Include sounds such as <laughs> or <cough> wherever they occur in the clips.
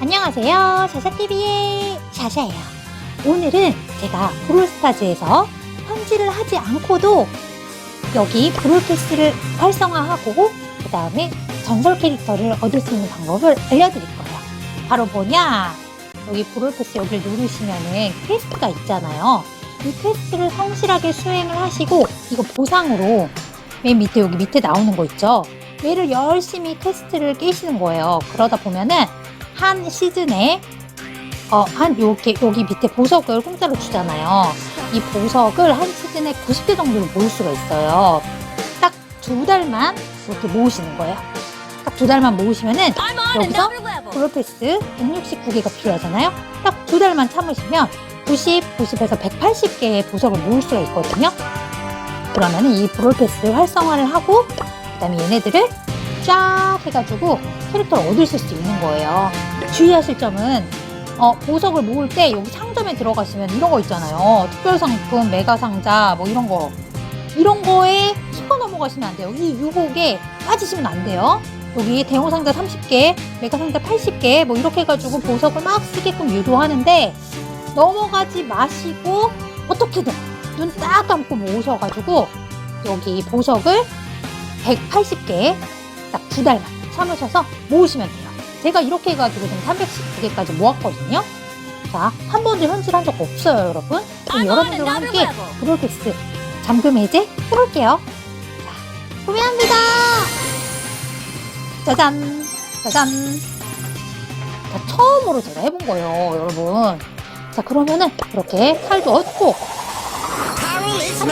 안녕하세요. 샤샤TV의 샤샤예요. 오늘은 제가 브롤스타즈에서 현질을 하지 않고도 여기 브롤패스를 활성화하고 그 다음에 전설 캐릭터를 얻을 수 있는 방법을 알려드릴 거예요. 바로 뭐냐? 여기 브롤패스 여기를 누르시면은 퀘스트가 있잖아요. 이 퀘스트를 성실하게 수행을 하시고 이거 보상으로 맨 밑에 여기 밑에 나오는 거 있죠? 얘를 열심히 퀘스트를 깨시는 거예요. 그러다 보면은 한 시즌에 어, 한 요렇게 여기 밑에 보석을 공짜로 주잖아요. 이 보석을 한 시즌에 90개 정도를 모을 수가 있어요. 딱 두 달만 이렇게 모으시는 거예요. 딱 두 달만 모으시면은 여기서 브로패스 169개가 필요하잖아요. 딱 두 달만 참으시면 90, 90에서 180개의 보석을 모을 수가 있거든요. 그러면 이 브롤패스를 활성화를 하고 그다음에 얘네들을 쫙 해가지고 캐릭터를 얻을 수 있는 거예요. 주의하실 점은 어, 보석을 모을 때 여기 상점에 들어가시면 이런 거 있잖아요. 특별 상품, 메가 상자 뭐 이런 거 이런 거에 속아 넘어가시면 안 돼요. 이 유혹에 빠지시면 안 돼요. 여기 대형 상자 30개, 메가 상자 80개 뭐 이렇게 해가지고 보석을 막 쓰게끔 유도하는데 넘어가지 마시고 어떻게든 눈 딱 감고 모으셔가지고 여기 보석을 180개 딱 두 달만 참으셔서 모으시면 돼요. 제가 이렇게 해가지고 지금 319개까지 모았거든요. 자, 한 번도 현질한 적 없어요, 여러분. 그럼 여러분들과 함께 브롤패스 잠금 해제 해볼게요. 자, 구매합니다. 짜잔, 짜잔. 자, 처음으로 제가 해본 거예요, 여러분. 자, 그러면은 이렇게 칼도 얻고, is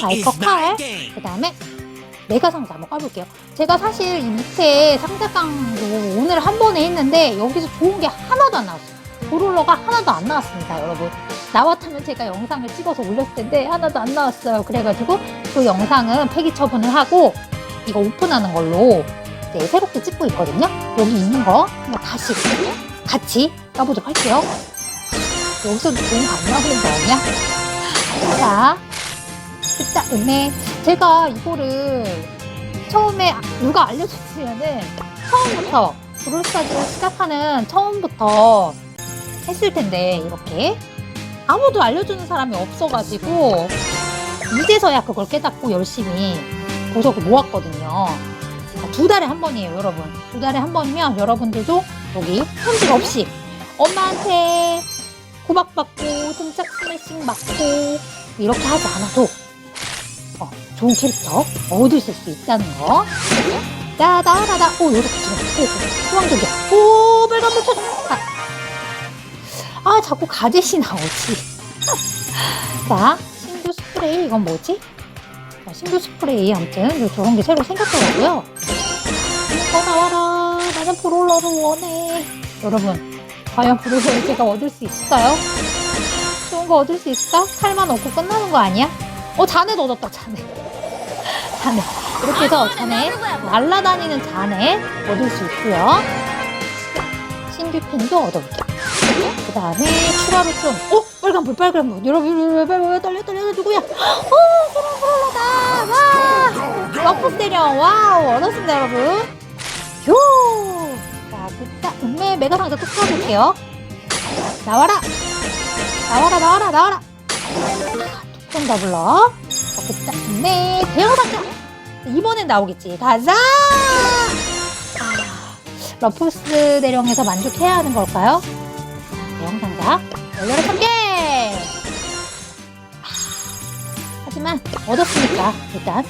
바이커 my 칼. 그 다음에 메가 상자 한번 까볼게요. 제가 사실 이 밑에 상자깡도 오늘 한 번에 했는데 여기서 좋은 게 하나도 안 나왔어요. 브롤러가 하나도 안 나왔습니다, 여러분. 나왔다면 제가 영상을 찍어서 올렸을 텐데 하나도 안 나왔어요. 그래가지고 그 영상은 폐기 처분을 하고 이거 오픈하는 걸로 이제 새롭게 찍고 있거든요. 여기 있는 거 한번 다시 같이 까보도록 할게요. 여기서도 좋은 거안 나오는 거 아니야? 자, 그따 음에 제가 이거를 처음에 누가 알려줬으면은 처음부터 브롤스타즈를 시작하는 처음부터 했을 텐데 이렇게 아무도 알려주는 사람이 없어가지고 이제서야 그걸 깨닫고 열심히 보석을 모았거든요. 두 달에 한 번이에요, 여러분. 두 달에 한 번이면 여러분들도 여기 현질 없이 엄마한테 구박받고 등짝 스매싱 맞고 이렇게 하지 않아도 어, 좋은 캐릭터 얻을 수 있다는 거. 따다다다. 오, 여기 지금. 오, 소왕적이야. 오, 빨간 불 켜줘. 아, 아, 자꾸 가젯이 나오지. <laughs> 자, 신규 스프레이. 이건 뭐지? 자, 신규 스프레이. 아무튼, 요 저런 게 새로 생겼더라고요. 이거 나와라. 나는 브롤러를 원해. 여러분, 과연 브롤러를 제가 얻을 수 있을까요? 좋은 거 얻을 수 있을까? 칼만 얻고 끝나는 거 아니야? 어, 자네 얻었다, 자네. 자네. 이렇게 해서 자네, 날라다니는 자네 얻을 수 있고요. 신규 펜도 얻어볼게요. 그 다음에 추가로 좀, 어? 빨간불, 빨간불. 여러분, 빨간불, 떨려, 떨려, 누구야? 어, 불러다. 와! 러프 스테리온, 와우, 얻었습니다, 여러분. 휴! 자, 그다 음메 메가 상자 또 풀어볼게요. 나와라! 나와라, 나와라, 나와라! 좀더 불러. 자, 그다 음메 대형 상자! 이번엔 나오겠지. 가자! 아, 러프스 대령에서 만족해야 하는 걸까요? 대형 상자. 열려라 3개! 아, 하지만 얻었으니까 일단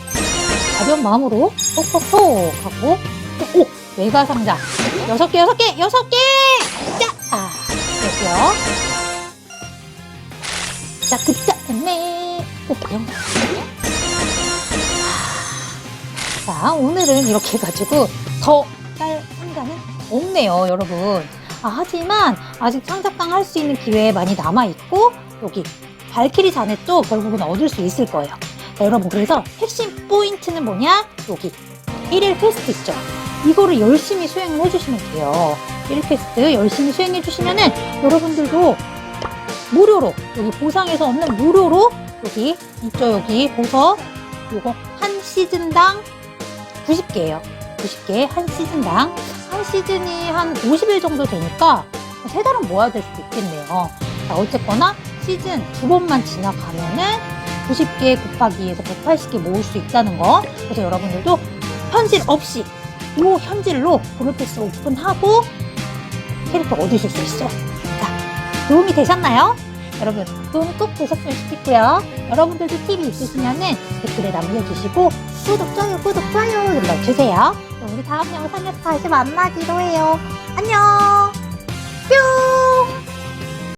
가벼운 마음으로 톡톡톡 하고 오! 메가 상자 여섯 개 여섯 개 여섯 개! 자! 아, 그렇고요 자, 그자 됐네. 오, 대형 자, 오늘은 이렇게 해가지고 더딸 상자는 없네요, 여러분. 아, 하지만 아직 상자깡 할수 있는 기회 많이 남아있고, 여기 발키리 잔액도 결국은 얻을 수 있을 거예요. 자, 여러분, 그래서 핵심 포인트는 뭐냐? 여기 1일 퀘스트 있죠? 이거를 열심히 수행을 해주시면 돼요. 1일 퀘스트 열심히 수행해주시면은 여러분들도 무료로, 여기 보상에서 없는 무료로 여기 있죠, 여기 보석. 요거 한 시즌당 90개예요. 90개 한 시즌당 한 시즌이 한 50일 정도 되니까 세 달은 모아야 될 수도 있겠네요. 자, 어쨌거나 시즌 두 번만 지나가면은 90개 곱하기 2에서 180개 모을 수 있다는 거. 그래서 여러분들도 현질 없이 이 현질로 브로패스 오픈하고 캐릭터 얻으실 수 있어요. 자, 도움이 되셨나요? 여러분, 도움이 꼭 좋겠고요. 여러분들도 팁이 있으시면은 댓글에 남겨주시고 구독, 좋아요, 구독, 좋아요 눌러주세요. 우리 다음 영상에서 다시 만나기로 해요. 안녕! 뿅!